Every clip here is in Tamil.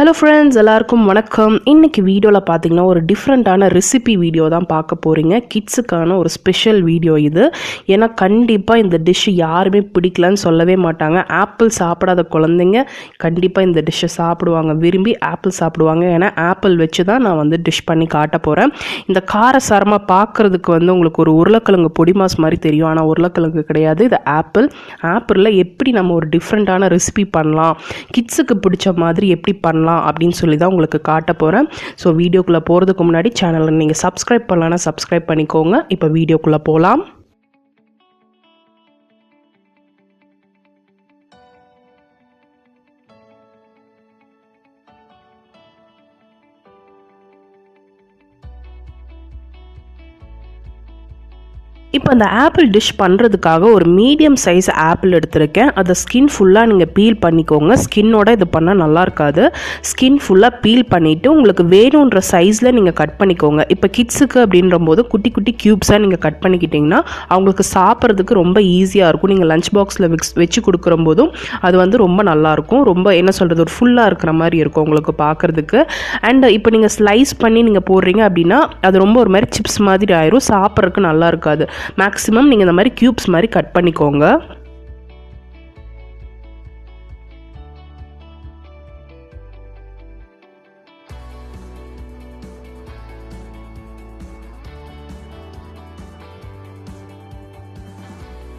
ஹலோ ஃப்ரெண்ட்ஸ் எல்லாருக்கும் வணக்கம். இன்றைக்கி வீடியோவில் பார்த்தீங்கன்னா ஒரு டிஃப்ரெண்ட்டான ரெசிபி வீடியோ தான் பார்க்க போகிறீங்க கிட்ஸுக்கான ஒரு ஸ்பெஷல் வீடியோ இது. ஏன்னா கண்டிப்பாக இந்த டிஷ் யாருமே பிடிக்கலன்னு சொல்லவே மாட்டாங்க. ஆப்பிள் சாப்பிடாத குழந்தைங்க கண்டிப்பாக இந்த டிஷ்ஷை சாப்பிடுவாங்க. விரும்பி ஆப்பிள் சாப்பிடுவாங்க. ஏன்னா ஆப்பிள் வச்சு தான் நான் வந்து டிஷ் பண்ணி காட்ட போகிறேன் இந்த காரசாரமாக பார்க்குறதுக்கு வந்து உங்களுக்கு ஒரு உருளைக்கிழங்கு பொடி மாஸ் மாதிரி தெரியும். ஆனால் உருளைக்கிழங்கு கிடையாது. இது ஆப்பிள் ஆப்பிளில் எப்படி நம்ம ஒரு டிஃப்ரெண்ட்டான ரெசிபி பண்ணலாம்? கிட்ஸுக்கு பிடிச்ச மாதிரி எப்படி பண்ணலாம்? அப்படின்னு சொல்லி தான் உங்களுக்கு காட்ட போகிறேன் ஸோ வீடியோக்குள்ளே போகிறதுக்கு முன்னாடி சேனலை நீங்கள் சப்ஸ்கிரைப் பண்ணலான்னா சப்ஸ்கிரைப் பண்ணிக்கோங்க. இப்போ வீடியோக்குள்ளே போகலாம் இப்போ அந்த ஆப்பிள் டிஷ் பண்ணுறதுக்காக ஒரு மீடியம் சைஸ் ஆப்பிள் எடுத்திருக்கேன். அதை ஸ்கின் ஃபுல்லாக நீங்கள் பீல் பண்ணிக்கோங்க. ஸ்கின்னோட இது பண்ணால் நல்லா இருக்காது. ஸ்கின் ஃபுல்லாக பீல் பண்ணிவிட்டு உங்களுக்கு வேணுன்ற சைஸில் நீங்கள் கட் பண்ணிக்கோங்க. இப்போ கிட்ஸுக்கு அப்படின்ற போது குட்டி குட்டி க்யூப்ஸாக நீங்கள் கட் பண்ணிக்கிட்டிங்கன்னா அவங்களுக்கு சாப்பிட்றதுக்கு ரொம்ப ஈஸியாக இருக்கும். நீங்கள் லஞ்ச் பாக்ஸில் விக்ஸ் வச்சு கொடுக்குற போதும் அது வந்து ரொம்ப நல்லாயிருக்கும் ரொம்ப என்ன சொல்கிறது ஒரு ஃபுல்லாக இருக்கிற மாதிரி இருக்கும் உங்களுக்கு பார்க்குறதுக்கு அண்ட் இப்போ நீங்கள் ஸ்லைஸ் பண்ணி நீங்கள் போடுறீங்க அப்படின்னா அது ரொம்ப ஒரு மாதிரி சிப்ஸ் மாதிரி ஆயிரும். சாப்பிட்றதுக்கு நல்லா இருக்காது. மேக்ஸிமம் நீங்கள் இந்த மாதிரி க்யூப்ஸ் மாதிரி கட் பண்ணிக்கோங்க.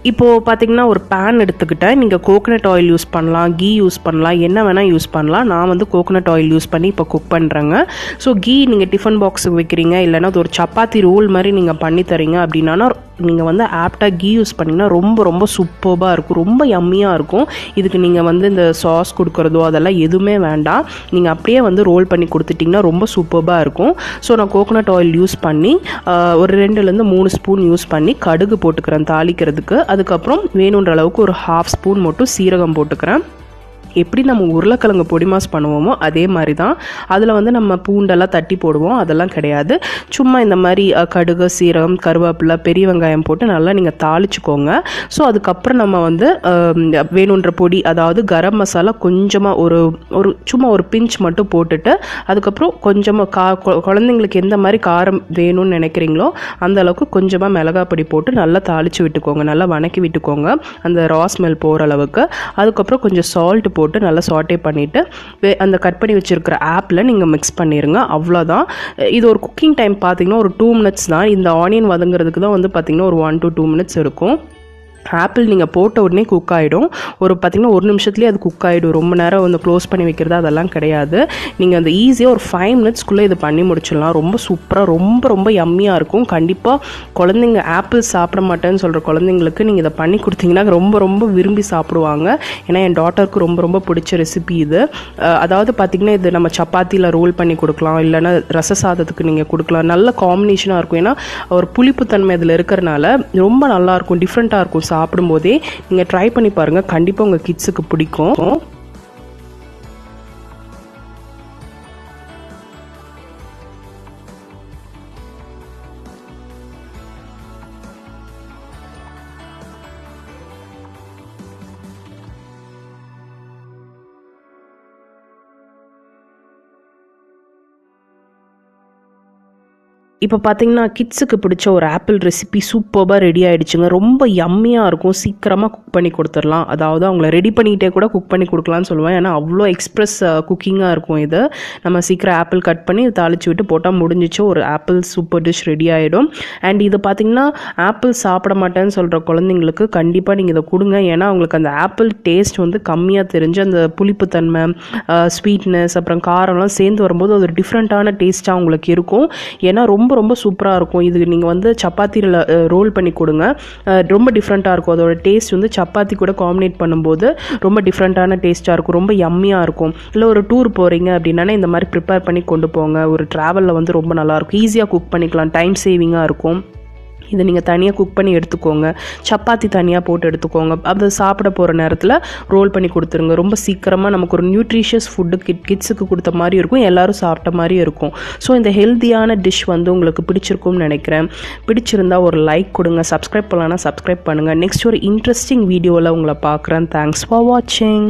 இப்போது பார்த்தீங்கன்னா ஒரு பேன் எடுத்துக்கிட்டேன். நீங்கள் கோகனட் ஆயில் யூஸ் பண்ணலாம் கீ யூஸ் பண்ணலாம் என்ன வேணால் யூஸ் பண்ணலாம். நான் வந்து கோகனட் ஆயில் யூஸ் பண்ணி இப்போ குக் பண்ணுறேங்க ஸோ கீ நீங்கள் டிஃபன் பாக்ஸுக்கு வைக்கிறீங்க இல்லைன்னா அது ஒரு சப்பாத்தி ரோல் மாதிரி நீங்கள் பண்ணி தரீங்க அப்படின்னா நீங்கள் வந்து ஆப்டாக கீ யூஸ் பண்ணிங்கன்னா ரொம்ப ரொம்ப சூப்பர்பாக இருக்கும். ரொம்ப யம்மியாக இருக்கும். இதுக்கு நீங்கள் வந்து இந்த சாஸ் கொடுக்குறதோ அதெல்லாம் எதுவுமே வேண்டாம். நீங்கள் அப்படியே வந்து ரோல் பண்ணி கொடுத்துட்டிங்கன்னா ரொம்ப சூப்பர்பாக இருக்கும். ஸோ நான் கோகனட் ஆயில் யூஸ் பண்ணி ஒரு ரெண்டுலேருந்து மூணு ஸ்பூன் யூஸ் பண்ணி கடுகு போட்டுக்கிறேன் தாளிக்கிறதுக்கு. அதுக்கப்புறம் வேணுன்ற அளவுக்கு ஒரு ஹாஃப் ஸ்பூன் மட்டும் சீரகம் போட்டுக்கிறேன். எப்படி நம்ம உருளைக்கிழங்கு பொடி மாஸ் பண்ணுவோமோ அதே மாதிரி தான் அதில் வந்து நம்ம பூண்டெல்லாம் தட்டி போடுவோம். அதெல்லாம் கிடையாது. சும்மா இந்த மாதிரி கடுகு சீரகம் கருவேப்பிலை பெரிய வெங்காயம் போட்டு நல்லா நீங்கள் தாளிச்சுக்கோங்க. ஸோ அதுக்கப்புறம் நம்ம வந்து வேணுன்ற பொடி அதாவது கரம் மசாலா கொஞ்சமாக ஒரு ஒரு சும்மா ஒரு பிஞ்ச் மட்டும் போட்டுட்டு அதுக்கப்புறம் கொஞ்சமாக கா குழந்தைங்களுக்கு எந்த மாதிரி காரம் வேணும்னு நினைக்கிறீங்களோ அந்த அளவுக்கு கொஞ்சமாக மிளகா பொடி போட்டு நல்லா தாளித்து விட்டுக்கோங்க. நல்லா வணக்கி விட்டுக்கோங்க. அந்த ரா ஸ்மெல் போகிற அளவுக்கு. அதுக்கப்புறம் கொஞ்சம் சால்ட் போட்டு நல்லா சாட்டே பண்ணிவிட்டு அந்த கட் பண்ணி வச்சுருக்கிற ஆப்பில் நீங்கள் மிக்ஸ் பண்ணிடுங்க அவ்வளோதான் இது ஒரு குக்கிங் டைம் பார்த்தீங்கன்னா ஒரு டூ மினிட்ஸ் தான். இந்த ஆனியன் வதங்குறதுக்கு தான் வந்து பார்த்திங்கன்னா ஒரு ஒன் டு டூ மினிட்ஸ் இருக்கும். ஆப்பிள் நீங்கள் போட்ட உடனே குக் ஆகிடும் ஒரு பார்த்திங்கன்னா ஒரு நிமிஷத்துலேயே அது குக் ஆகிடும் ரொம்ப நேரம் வந்து க்ளோஸ் பண்ணி வைக்கிறது அதெல்லாம் கிடையாது. நீங்கள் அந்த ஈஸியாக ஒரு ஃபைவ் மினிட்ஸ்க்குள்ளே இது பண்ணி முடிச்சிடலாம். ரொம்ப சூப்பராக ரொம்ப ரொம்ப யம்மியாக இருக்கும். கண்டிப்பாக குழந்தைங்க ஆப்பிள் சாப்பிட மாட்டேன்னு சொல்கிற குழந்தைங்களுக்கு நீங்கள் இதை பண்ணி கொடுத்தீங்கன்னா ரொம்ப ரொம்ப விரும்பி சாப்பிடுவாங்க. ஏன்னா என் டாட்டருக்கு ரொம்ப ரொம்ப பிடிச்ச ரெசிபி இது. அதாவது பார்த்திங்கன்னா இது நம்ம சப்பாத்தியில் ரோல் பண்ணி கொடுக்கலாம். இல்லைன்னா ரச சாதத்துக்கு நீங்கள் கொடுக்கலாம். நல்ல காம்பினேஷனாக இருக்கும். ஏன்னா ஒரு புளிப்புத்தன்மை இதில் இருக்கிறனால ரொம்ப நல்லாயிருக்கும் டிஃப்ரெண்ட்டாக இருக்கும். சாப்பிடும்போதே நீங்கள் ட்ரை பண்ணி பாருங்கள் கண்டிப்பாக உங்கள் கிட்ஸுக்கு பிடிக்கும். இப்போ பார்த்தீங்கன்னா கிட்ஸுக்கு பிடிச்ச ஒரு ஆப்பிள் ரெசிபி சூப்பராக ரெடி ஆகிடுச்சுங்க ரொம்ப யம்மியாக இருக்கும். சீக்கிரமாக குக் பண்ணி கொடுத்துடலாம். அதாவது அவங்கள ரெடி பண்ணிக்கிட்டே கூட குக் பண்ணி கொடுக்கலான்னு சொல்லுவேன். ஏன்னா அவ்வளோ எக்ஸ்ப்ரெஸ் குக்கிங்காக இருக்கும் இது. நம்ம சீக்கிரம் ஆப்பிள் கட் பண்ணி தாளித்து விட்டு போட்டால் முடிஞ்சிச்சு. ஒரு ஆப்பிள் சூப்பர் டிஷ் ரெடி ஆகிடும் அண்ட் இது பார்த்திங்கன்னா ஆப்பிள் சாப்பிட மாட்டேன்னு சொல்கிற குழந்தைங்களுக்கு கண்டிப்பாக நீங்கள் இதை கொடுங்க. ஏன்னா அவங்களுக்கு அந்த ஆப்பிள் டேஸ்ட் வந்து கம்மியாக தெரிஞ்சு அந்த புளிப்புத்தன்மை ஸ்வீட்னஸ் அப்புறம் காரம்லாம் சேர்ந்து வரும்போது அது ஒரு டிஃப்ரெண்ட்டான டேஸ்ட்டாக அவங்களுக்கு இருக்கும். ஏன்னா ரொம்ப ரொம்ப ரொம்ப சூப்பராக இருக்கும். இது நீங்கள் வந்து சப்பாத்தியில் ரோல் பண்ணி கொடுங்க. ரொம்ப டிஃப்ரெண்ட்டாக இருக்கும். அதோட டேஸ்ட் வந்து சப்பாத்தி கூட காம்பினேட் பண்ணும்போது ரொம்ப டிஃப்ரெண்ட்டான டேஸ்ட்டாக இருக்கும். ரொம்ப யம்மியாக இருக்கும். இல்லை ஒரு டூர் போகிறீங்க அப்படின்னா இந்த மாதிரி ப்ரிப்பேர் பண்ணி கொண்டு போங்க. ஒரு ட்ராவலில் வந்து ரொம்ப நல்லாயிருக்கும் ஈஸியாக குக் பண்ணிக்கலாம். டைம் சேவிங்காக இருக்கும். இதை நீங்கள் தனியாக குக் பண்ணி எடுத்துக்கோங்க. சப்பாத்தி தனியாக போட்டு எடுத்துக்கோங்க. அதை சாப்பிட போகிற நேரத்தில் ரோல் பண்ணி கொடுத்துருங்க. ரொம்ப சீக்கிரமாக நமக்கு ஒரு நியூட்ரிஷியஸ் ஃபுட்டு கிட் கிட்ஸுக்கு கொடுத்த மாதிரி இருக்கும். எல்லோரும் சாப்பிட்ட மாதிரி இருக்கும். ஸோ இந்த ஹெல்த்தியான டிஷ் வந்து உங்களுக்கு பிடிச்சிருக்கும்னு நினைக்கிறேன். பிடிச்சிருந்தா ஒரு லைக் கொடுங்க. சப்ஸ்கிரைப் பண்ணலான்னா சப்ஸ்கிரைப் பண்ணுங்கள் நெக்ஸ்ட் ஒரு இன்ட்ரெஸ்டிங் வீடியோவில் உங்களை பார்க்குறேன். தேங்க்ஸ் ஃபார் வாட்சிங்